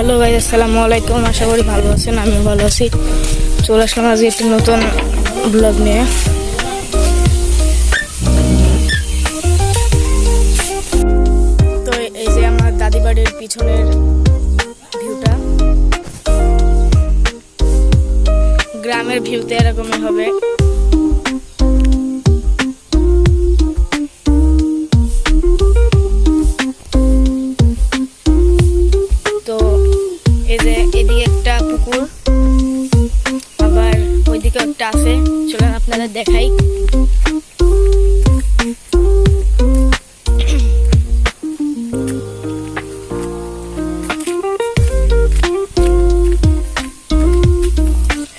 Hello ভাই, আসসালামু আলাইকুম। আশা করি ভালো আছেন আমি ভালো আছি। চলে আসলাম আজকে একটি নতুন ব্লগ নিয়ে। তো এই যে আমার দাদি বাড়ির পিছনের ভিউটা গ্রামের ভিউতে এরকমই হবে। এই যে এদিকে একটা পুকুর, আবার ওইদিকে একটা আছে, চলেন আপনাদের দেখাই।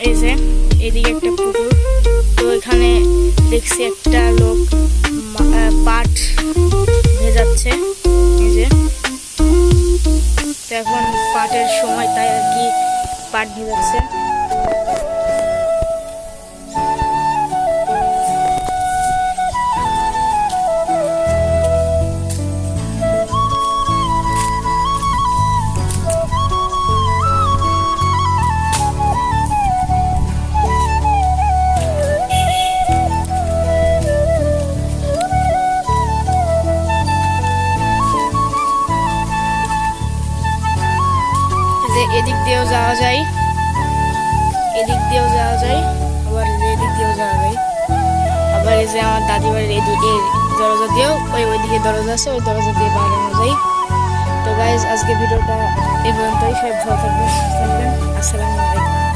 এই যে এদিকে একটা পুকুর, তো এখানে দেখছি একটা লোক পাট ভেজাচ্ছে, এই যে। তো এখন পাটের সময় তাই আর কি পাট ভেজাচ্ছে। এদিক দিয়েও যাওয়া যায়। এদিক দিয়েও যাওয়া যায়, আবার এদিক দিয়েও যাওয়া যায়। আবার এই যে আমার দাদি বাড়ির এদিকে দরজা দিয়েও ওই ওইদিকে দরজা আছে, ওই দরজা দিয়ে বাড়ানো যায় তো গাইজ আজকে ভিডিওটা এ পর্যন্তই। সবাই ভালো থাকবেন। আসসালামু আলাইকুম।